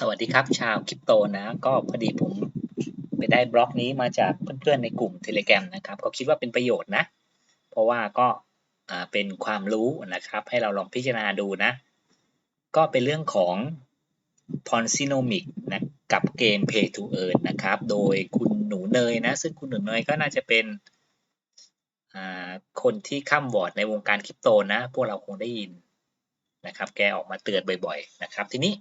สวัสดีครับชาวคริปโตนะ ก็พอดีผมไปได้บล็อกนี้มาจากเพื่อนๆในกลุ่ม Telegram นะครับ ก็คิดว่าเป็นประโยชน์นะ เพราะว่าก็เป็นความรู้นะครับ ให้เราลองพิจารณาดูนะ ก็เป็นเรื่องของ p o n s y n o m i c นะกับเกม Pay to Earn นะครับ โดยคุณหนูเนยนะ ซึ่งคุณหนูเนยก็น่าจะเป็นคนที่ข้ามวอร์ดในวงการคริปโตนะ พวกเราคงได้ยินนะครับ แกออกมาเตือนบ่อยๆนะครับ ทีนี้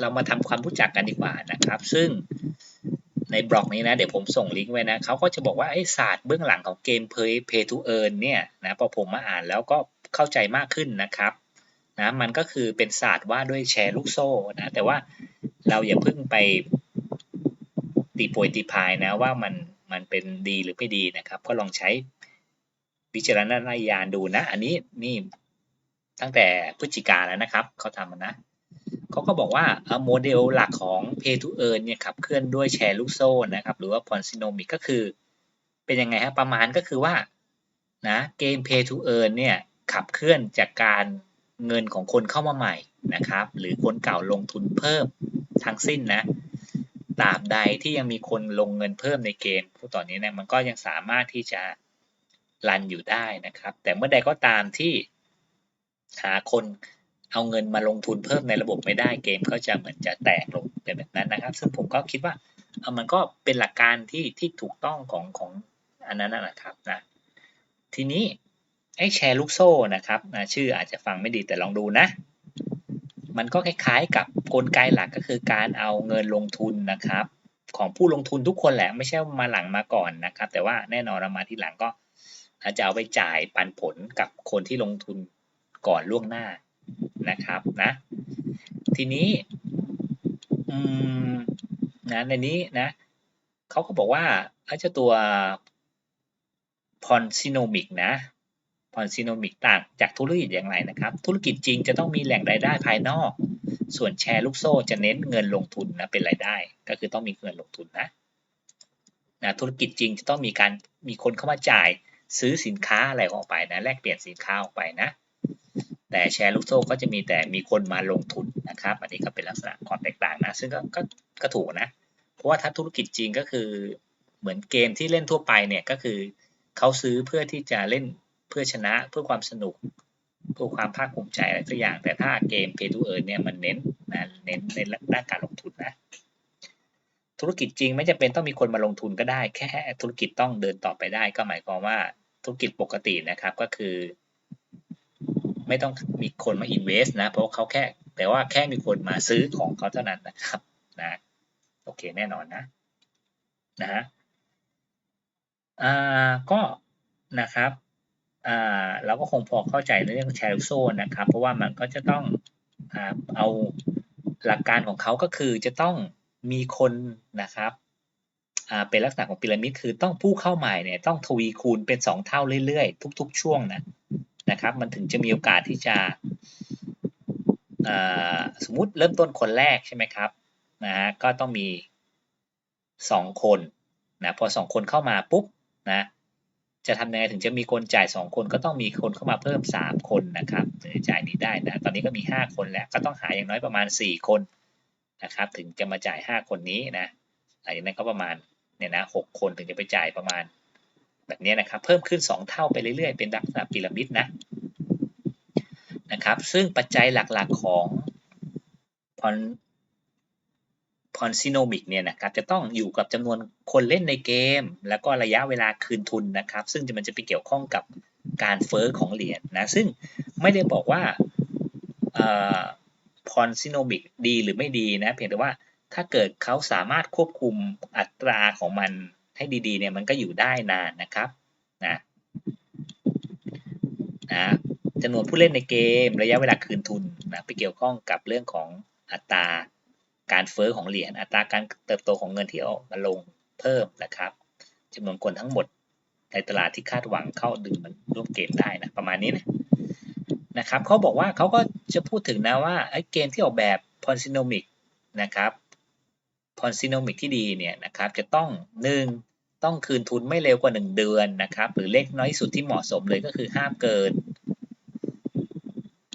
เรามาทำความรู้จักกันดีกว่านะครับ ซึ่งในบล็อกนี้นะ เดี๋ยวผมส่งลิงก์ไว้นะเขาก็จะบอกว่าไอ้ศาสตร์เบื้องหลังของเกม Pay Pay to Earn เนี่ยนะพอผมมาอ่านแล้วก็เข้าใจมากขึ้นนะครับนะมันก็คือเป็นศาสตร์ว่าด้วยแชร์ลูกโซ่นะแต่ว่าเราอย่าเพิ่งไปตีโพยตีพายนะว่ามันมันเป็นดีหรือไม่ดีนะครับ ก็ลองใช้วิจารณญาณดูนะ อันนี้นี่ตั้งแต่พฤศจิกาแล้วนะครับเขาทำนะ เขาก็บอกว่าโมเดลหลักของ Pay to Earn เนี่ยขับเคลื่อนด้วยแชร์ลูกโซ่นะครับ หรือว่า p o n s y n o m i c ก็คือ เป็นยังไงฮะประมาณก็คือว่านะเกม Pay to Earn เนี่ยขับเคลื่อนจากการเงินของคนเข้ามาใหม่นะครับ หรือคนเก่าลงทุนเพิ่มทั้งสิ้นนะตราบใดที่ยังมีคนลงเงินเพิ่มในเกมผู้ต่อนนี้เนี่ยมันก็ยังสามารถที่จะรันอยู่ได้นะครับ แต่เมื่อใดก็ตามที่หาคน เอาเงินมาลงทุนเพิ่มในระบบไม่ได้เกมก็จะเหมือนจะแตกลงเป็นแบบนั้นนะครับ ซึ่งผมก็คิดว่าเอามันก็เป็นหลักการที่ที่ถูกต้องของของอันนั้นนะครับนะทีนี้ไอ้แชร์ลูกโซ่นะครับนะชื่ออาจจะฟังไม่ดีแต่ลองดูนะ มันก็คล้ายๆกับกลไกหลักก็คือการเอาเงินลงทุนนะครับ ของผู้ลงทุนทุกคนแหละไม่ใช่มาหลังมาก่อนนะครับ แต่ว่าแน่นอนเรามาที่หลังก็อาจจะเอาไปจ่ายปันผลกับคนที่ลงทุนก่อนล่วงหน้า นะครับนะทีนี้อืมนะในนี้นะเขาก็บอกว่าไอ้เจ้าตัวพอนซิโนมิกนะพอนซิโนมิกต่างจากธุรกิจอย่างไรนะครับ ธุรกิจจริงจะต้องมีแหล่งรายได้ภายนอก ส่วนแชร์ลูกโซ่จะเน้นเงินลงทุนนะเป็นรายได้ ก็คือต้องมีเงินลงทุนนะนะธุรกิจจริงจะต้องมีการมีคนเข้ามาจ่ายซื้อสินค้าอะไรออกไปนะแลกเปลี่ยนสินค้าออกไปนะ แต่แชร์ลูกโซ่ก็จะมีแต่มีคนมาลงทุนนะครับ อันนี้ก็เป็นลักษณะความแตกต่างนะ ซึ่งก็ก็ก็ถูกนะ เพราะว่าถ้าธุรกิจจริงก็คือเหมือนเกมที่เล่นทั่วไปเนี่ยก็คือเขาซื้อเพื่อที่จะเล่นเพื่อชนะเพื่อความสนุกเพื่อความภาคภูมิใจอะไรสักอย่าง แต่ถ้าเกม Pay to Earn เนี่ยมันเน้นนะเน้นในด้านการลงทุนนะ ธุรกิจจริงไม่จำเป็นต้องมีคนมาลงทุนก็ได้ แค่ธุรกิจต้องเดินต่อไปได้ ก็หมายความว่าธุรกิจปกตินะครับก็คือ ไม่ต้องมีคนมา invest นะ เพราะเขาแค่แต่ว่าแค่มีคนมาซื้อของเขาเท่านั้นนะครับนะโอเคแน่นอนนะนะฮะอ่าก็นะครับอ่าเราก็คงพอเข้าใจในเรื่องแชร์โซนนะครับ เพราะว่ามันก็จะต้องเอาหลักการของเขาก็คือจะต้องมีคนนะครับอ่าเป็นลักษณะของพีระมิดคือต้องผู้เข้าใหม่เนี่ยต้องทวีคูณเป็น 2 เท่าเรื่อยๆ ทุก ๆ ช่วงนะ นะครับ มันถึงจะมีโอกาสที่จะสมมุติเริ่มต้นคนแรกใช่ไหมครับนะฮะก็ต้องมี 2 คนนะพอ 2 คนเข้ามาปุ๊บนะจะทำยังไงถึงจะมีคนจ่าย 2 คนก็ต้องมีคนเข้ามาเพิ่ม 3 คนนะครับถึงจะจ่ายนี้ได้นะตอนนี้ก็มี 5 คนแล้วก็ต้องหาอย่างน้อยประมาณ 4 คนนะครับถึงจะมาจ่าย 5 คนนี้นะหลังจากนั้นก็ประมาณเนี่ยนะหคนถึงจะไปจ่ายประมาณ แบบนี้นะครับ เพิ่มขึ้น 2 เท่าไปเรื่อยๆ เป็นลักษณะพีระมิดนะนะครับ ซึ่งปัจจัยหลักๆของพอนพอนซิโนมิกเนี่ยนะครับจะต้องอยู่กับจำนวนคนเล่นในเกม แล้วก็ระยะเวลาคืนทุนนะครับ ซึ่งมันจะไปเกี่ยวข้องกับการเฟอ้อของเหรียญนะซึ่งไม่ได้บอกว่าพอนซิโนมิกดีหรือไม่ดีนะ เพียงแต่ว่าถ้าเกิดเขาสามารถควบคุมอัตราของมัน ให้ดีๆเนี่ยมันก็อยู่ได้นานนะครับนะนะจำนวนผู้เล่นในเกมระยะเวลาคืนทุนนะไปเกี่ยวข้องกับเรื่องของอัตราการเฟอ้อของเหรียญอัตราการเติบโตของเงินที่เอามาลงเพิ่มนะครับจำนวนคนทั้งหมดในตลาดที่คาดหวังเข้าดึงมันร่วมเกมได้นะประมาณนี้นะนะครับเขาบอกว่าเขาก็จะพูดถึงนะว่าไอ้เกมที่ออกแบบพอนซิโนมิกนะครับพอนซิโนมิกที่ดีเนี่ยนะครับจะต้องหนึ่ง ต้องคืนทุนไม่เร็วกว่า 1 เดือนนะครับ หรือเลขน้อยสุดที่เหมาะสมเลยก็คือห้ามเกิน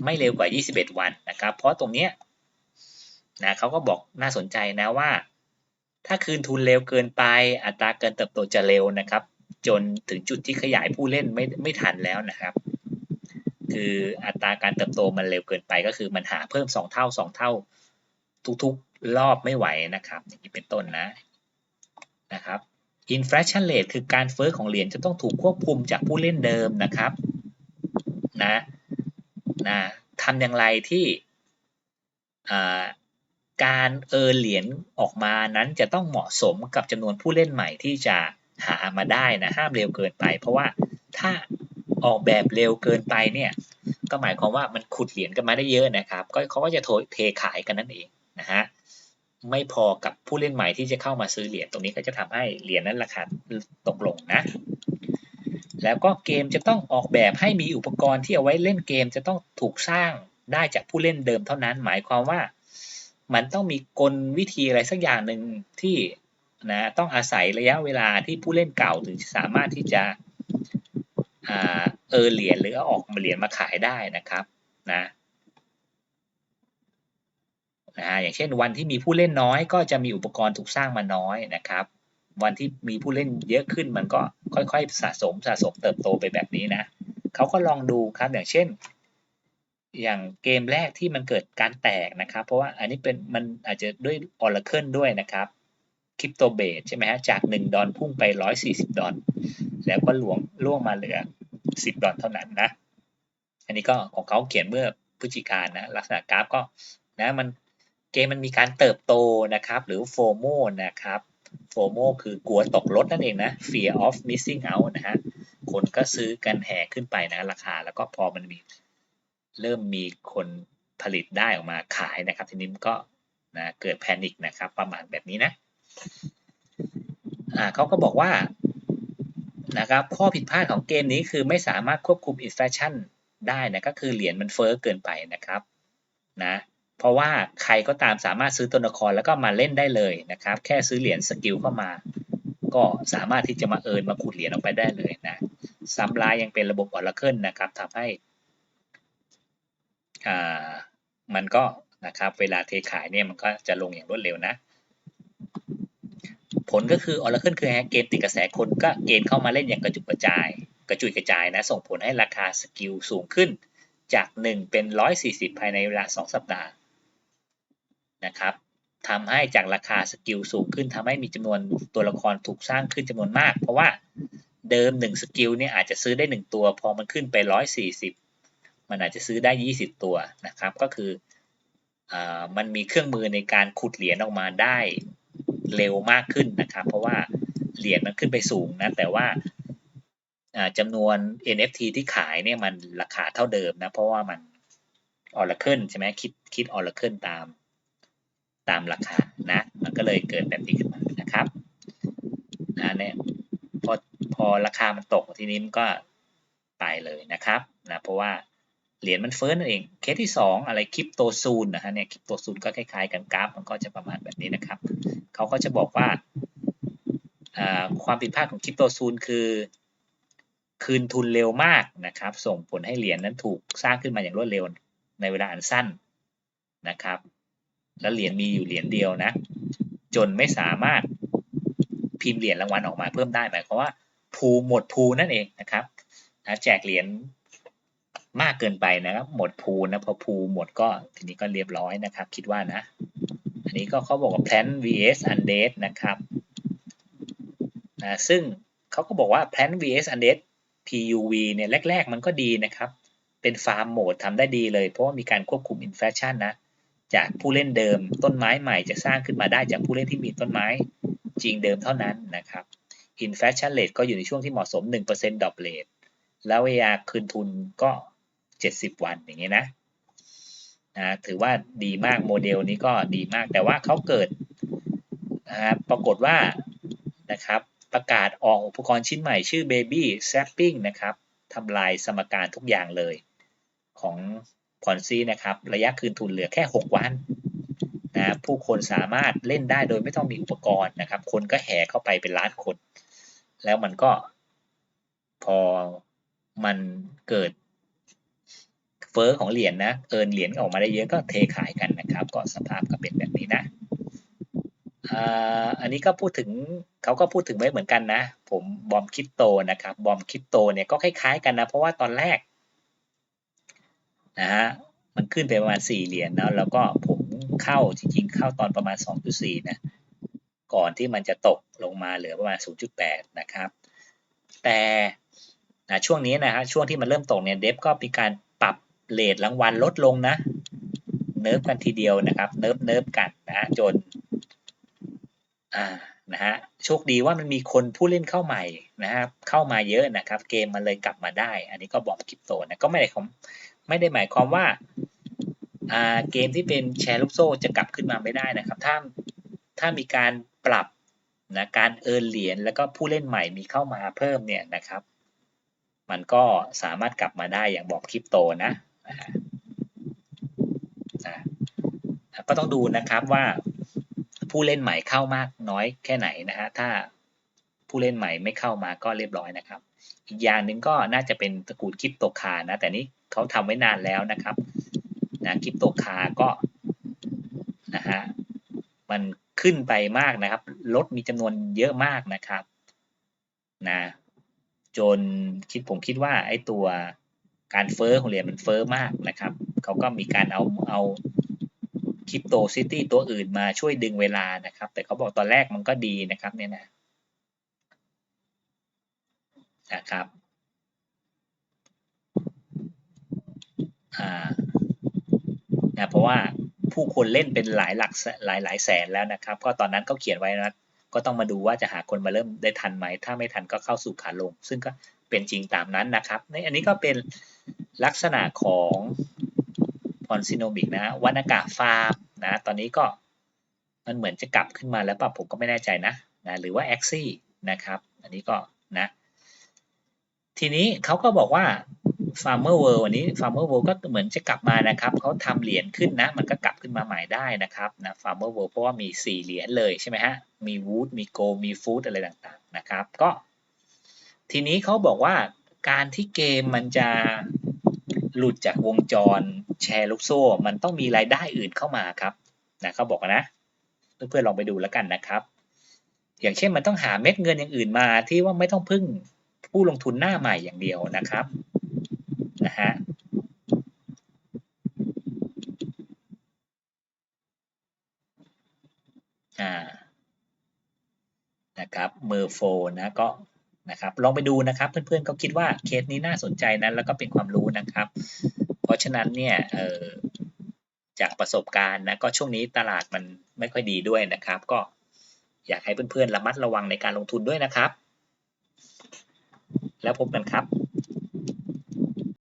ไม่เร็วกว่า 21 วันนะครับ เพราะตรงนี้นะเขาก็บอกน่าสนใจนะว่า ถ้าคืนทุนเร็วเกินไป อัตราการเติบโตจะเร็วนะครับ จนถึงจุดที่ขยายผู้เล่นไม่ไม่ทันแล้วนะครับ คืออัตราการเติบโตมันเร็วเกินไป ก็คือมันหาเพิ่ม 2 เท่า 2 เท่า ทุกๆรอบไม่ไหวนะครับ อย่างนี้เป็นต้นนะนะครับ inflation rate คือการเฟ้อของเหรียญจะต้องถูกควบคุมจากผู้เล่นเดิมนะครับนะนะทำอย่างไรที่การเออเหรียญออกมานั้นจะต้องเหมาะสมกับจำนวนผู้เล่นใหม่ที่จะหามาได้นะห้ามเร็วเกินไป เพราะว่าถ้าออกแบบเร็วเกินไปเนี่ยก็หมายความว่ามันขุดเหรียญกันมาได้เยอะนะครับ ก็เขาก็จะโเทขายกันนั่นเองนะฮะ ไม่พอกับผู้เล่นใหม่ที่จะเข้ามาซื้อเหรียญตรงนี้ก็จะทำให้เหรียญนั้นราคาตกลงนะ แล้วก็เกมจะต้องออกแบบให้มีอุปกรณ์ที่เอาไว้เล่นเกมจะต้องถูกสร้างได้จากผู้เล่นเดิมเท่านั้น หมายความว่ามันต้องมีกลวิธีอะไรสักอย่างหนึ่งที่นะต้องอาศัยระยะเวลาที่ผู้เล่นเก่าถึงสามารถที่จะเออเหรียญหรือออกมาเหรียญมาขายได้นะครับนะ นะฮะอย่างเช่นวันที่มีผู้เล่นน้อยก็จะมีอุปกรณ์ถูกสร้างมาน้อยนะครับ วันที่มีผู้เล่นเยอะขึ้นมันก็ค่อยๆสะสมสะสมเติบโตไปแบบนี้นะเขาก็ลองดูครับอย่างเช่น อย่างเกมแรกที่มันเกิดการแตกนะครับ เพราะว่าอันนี้เป็นมันอาจจะด้วย Oracle ด้วยนะครับคริปโตเบสใช่ไหมฮะจาก 1 ดอลพุ่งไป 140 ดอลแล้วก็หลวงล่วงมาเหลือ 10 ดอลเท่านั้นนะ อันนี้ก็ของเขาเขียนเมื่อพฤศจิกายนนะลักษณะกราฟก็นะมัน เกมมันมีการเติบโตนะครับ หรือโฟโมนะครับโฟโมคือกลัวตกรถนั่นเองนะ fear of missing out นะฮะคนก็ซื้อกันแห่ขึ้นไปนะราคา แล้วก็พอมันมีเริ่มมีคนผลิตได้ออกมาขายนะครับ ทีนี้ก็นะเกิดแพนิคนะครับ ประมาณแบบนี้นะอ่าเขาก็บอกว่านะครับข้อผิดพลาดของเกมนี้คือไม่สามารถควบคุมอินฟลชันได้นะก็คือเหรียญมันเฟอ้อเกินไปนะครับนะ เพราะว่าใครก็ตามสามารถซื้อตัวละครแล้วก็มาเล่นได้เลยนะครับ แค่ซื้อเหรียญสกิลเข้ามา ก็สามารถที่จะมาเอินมาขุดเหรียญออกไปได้เลยนะซ้ำลายยังเป็นระบบออร์เคิลนะครับทำให้อ่ามันก็นะครับเวลาเทขายเนี่ยมันก็จะลงอย่างรวดเร็วนะ ผลก็คือ Oracle คือเกมติดกระแสคนก็เกณฑ์เข้ามาเล่นอย่างกระจุกกระจาย กระจุยกระจายนะ ส่งผลให้ราคาสกิลสูงขึ้นจาก 1 เป็น 140 ภายในเวลา 2 สัปดาห์ นะครับทำให้จากราคาสกิลสูงขึ้นทำให้มีจำนวนตัวละครถูกสร้างขึ้นจำนวนมาก เพราะว่าเดิม1สกิลเนี่ยอาจจะซื้อได้ 1 ตัว พอมันขึ้นไป 140 มันอาจจะซื้อได้ 20 ตัวนะครับ ก็คืออมันมีเครื่องมือในการขุดเหรียญออกมาได้เร็วมากขึ้นนะครับ เพราะว่าเหรียญมันขึ้นไปสูงนะ แต่ว่าจำนวน NFT ที่ขายเนี่ยมันราคาเท่าเดิมนะ เพราะว่ามัน Oracle ใช่ไหมคิดคิด Oracle ตาม ตามราคานะมันก็เลยเกิดแบบนี้ขึ้นมานะครับนะเนี่ยพอพอราคามันตกทีนี้มันก็ไปเลยนะครับนะเพราะว่าเหรียญมันเฟ้อนั่นเองเคสที่ 2 อะไรคริปโตซูนนะฮะเนี่ยคริปโตซูนก็คล้ายๆกันกราฟ มันก็จะประมาณแบบนี้นะครับเขาก็จะบอกว่าความผิดพลาดของคริปโตซูนคือคืนทุนเร็วมากนะครับ ส่งผลให้เหรียญนั้นถูกสร้างขึ้นมาอย่างรวดเร็วในเวลาอันสั้นนะครับ แล้วเหรียญมีอยู่เหรียญเดียวนะ จนไม่สามารถพิมพ์เหรียญรางวัลออกมาเพิ่มได้หมายความว่าภูหมดภูนั่นเองนะครับนะแจกเหรียญมากเกินไปนะครับหมดภูนะพอภูหมดก็ทีนี้ก็เรียบร้อยนะครับ คิดว่านะ อันนี้ก็เขาบอกว่า plan vs undead นะครับนะซึ่งเขาก็บอกว่า plan vs undead PUV เนี่ยแรก ๆ มันก็ดีนะครับ เป็นฟาร์มโหมดทำได้ดีเลย เพราะว่ามีการควบคุมอินฟลชันนะ จากผู้เล่นเดิม ต้นไม้ใหม่จะสร้างขึ้นมาได้จากผู้เล่นที่มีต้นไม้จริงเดิมเท่านั้นนะครับ inflation rate ก็อยู่ในช่วงที่เหมาะสม 1% drop rate แล้วเวลาคืนทุนก็ 70 วันอย่างนี้นะนะถือว่าดีมากโมเดลนี้ก็ดีมาก แต่ว่าเขาเกิดนะปรากฏว่านะครับประกาศออกอุปกรณ์ชิ้นใหม่ชื่อ Baby Sapping นะครับทำลายสมการทุกอย่างเลยของ พอนซีนะครับ ระยะคืนทุนเหลือแค่ 6 วันนะผู้คนสามารถเล่นได้โดยไม่ต้องมีอุปกรณ์นะครับ คนก็แห่เข้าไปเป็นล้านคน แล้วมันก็พอมันเกิดเฟอ้อของเหรียญนนะเอินเหรียญออกมาได้เยอะก็เทขายกันนะครับ ก็สภาพก็เป็นแบบนี้นะอันนี้ก็พูดถึงเขาก็พูดถึงไว้เหมือนกันนะ ผมบอมคริปโตนะครับ บอมคริปโตเนี่ยก็คล้ายๆกันนะ เพราะว่าตอนแรก นะฮะมันขึ้นไปประมาณ 4 เหรียญเนาะแล้วก็ผมเข้าจริงๆ เข้าตอนประมาณ 2.4 นะ ก่อนที่มันจะตกลงมาเหลือประมาณ 0.8 นะครับ แต่นะช่วงนี้นะฮะช่วงที่มันเริ่มตกเนี่ยเดฟก็มีการปรับเลทรางวัลลดลงนะ เนิร์ฟกันทีเดียวนะครับ เนิร์ฟเนิร์ฟกันนะจนอ่านะฮะโชคดีว่ามันมีคนผู้เล่นเข้าใหม่นะครับเข้ามาเยอะนะครับ เกมมันเลยกลับมาได้ อันนี้ก็บอกคริปโตนะก็ไม่ได้ความ ไม่ได้หมายความว่าเกมที่เป็นแชร์ลูกโซ่จะกลับขึ้นมาไม่ได้นะครับ ถ้าถ้ามีการปรับนะการเอินเหรียญแล้วก็ผู้เล่นใหม่มีเข้ามาเพิ่มเนี่ยนะครับ มันก็สามารถกลับมาได้อย่างบอกคริปโตนะก็ต้องดูนะครับว่าผู้เล่นใหม่เข้ามากน้อยแค่ไหนนะฮะถ้า ผู้เล่นใหม่ไม่เข้ามาก็เรียบร้อยนะครับ อีกอย่างหนึ่งก็น่าจะเป็นตระกูลคริปโตคานะ แต่นี้เขาทำไว้นานแล้วนะครับนะคริปโตคาก็นะฮะมันขึ้นไปมากนะครับรถมีจำนวนเยอะมากนะครับนะจนคิดผมคิดว่าไอ้ตัวการเฟอ้อของเหรียญมันเฟอ้อมากนะครับ เขาก็มีการเอาเอาคริปโตซิตี้ตัวอื่นมาช่วยดึงเวลานะครับ แต่เขาบอกตอนแรกมันก็ดีนะครับเนี่ยนะ นะครับอ่านะเพราะว่าผู้คนเล่นเป็นหลายหลักหลายหลายแสนแล้วนะครับ ก็ตอนนั้นเขาเขียนไว้นะก็ต้องมาดูว่าจะหาคนมาเริ่มได้ทันไหม ถ้าไม่ทันก็เข้าสู่ขาลง ซึ่งก็เป็นจริงตามนั้นนะครับในอันนี้ก็เป็นลักษณะของพอนซิโนมิกนะวานากาฟาร์มนะตอนนี้ก็มันเหมือนจะกลับขึ้นมาแล้วป่ะผมก็ไม่แน่ใจนะนะหรือว่าแอคซี่นะครับ อันนี้ก็นะ ทีนี้เขาก็บอกว่า Farmer World วันนี้ Farmer World ก็เหมือนจะกลับมานะครับเขาทำเหรียญขึ้นนะ มันก็กลับขึ้นมาใหม่ได้นะครับนะ Farmer World เพราะว่ามี 4 เหรียญเลยใช่ไหมฮะ มี Wood มี Gold มี Food อะไรต่างๆนะครับ ก็ ทีนี้เขาบอกว่าการที่เกมมันจะหลุดจากวงจรแชร์ลูกโซ่ มันต้องมีรายได้อื่นเข้ามาครับนะเขาบอกนะ เพื่อนๆลองไปดูแล้วกันนะครับ อย่างเช่นมันต้องหาเม็ดเงินอย่างอื่นมาที่ว่าไม่ต้องพึ่ง ผู้ลงทุนหน้าใหม่อย่างเดียวนะครับนะฮะอ่านะครับเมอร์โฟนะก็นะครับลองไปดูนะครับ เพื่อนๆก็คิดว่าเคสนี้น่าสนใจนะแล้วก็เป็นความรู้นะครับ เพราะฉะนั้นเนี่ยเออจากประสบการณ์นะก็ช่วงนี้ตลาดมันไม่ค่อยดีด้วยนะครับ ก็อยากให้เพื่อนๆระมัดระวังในการลงทุนด้วยนะครับ แล้วพบกันครับ